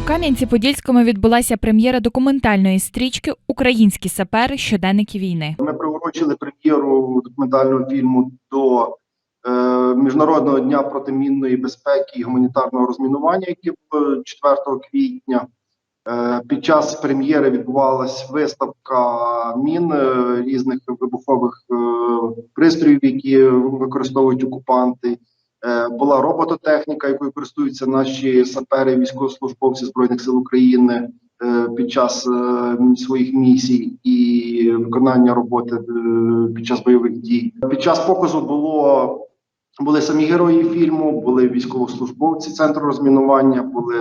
У Кам'янці-Подільському відбулася прем'єра документальної стрічки Українські сапери щоденники війни. Ми приурочили прем'єру документального фільму до е, Міжнародного дня протимінної безпеки і гуманітарного розмінування, який е, 4 квітня. Е, під час прем'єри відбувалась виставка мін е, різних вибухових е, пристроїв, які використовують окупанти. Е, була робототехніка, якою користуються наші сапери, військовослужбовці збройних сил України е, під час е, своїх місій і виконання роботи під час бойових дій. Під час показу було були самі герої фільму, були військовослужбовці центру розмінування, були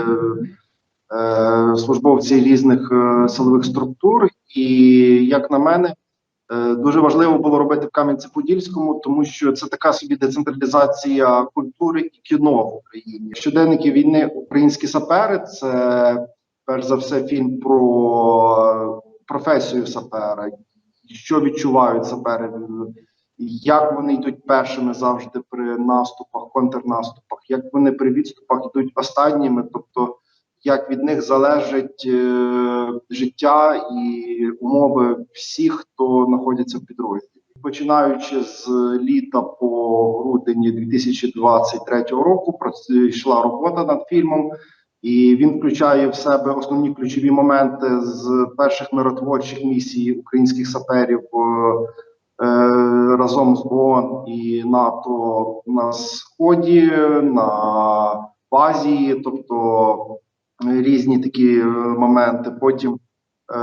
службовці різних силових структур. І як на мене, дуже важливо було робити в Кам'янці-Подільському, тому що це така собі децентралізація культури і кіно в Україні. Щоденники війни українські сапери це перш за все фільм про професію сапера, що відчувають сапери, як вони йдуть першими завжди при наступах, контрнаступах, як вони при відступах йдуть останніми, тобто як від них залежить е, життя і умови всіх, хто знаходиться в підрозділі. Починаючи з літа по грудень 2023 року, йшла робота над фільмом, і він включає в себе основні ключові моменти з перших миротворчих місій українських саперів е, разом з ООН і НАТО на сході, на Азії, тобто різні такі е, моменти. Потім е,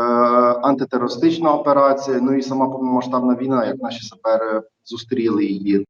антитерористична операція, ну і сама повномасштабна війна, як наші сапери зустріли її.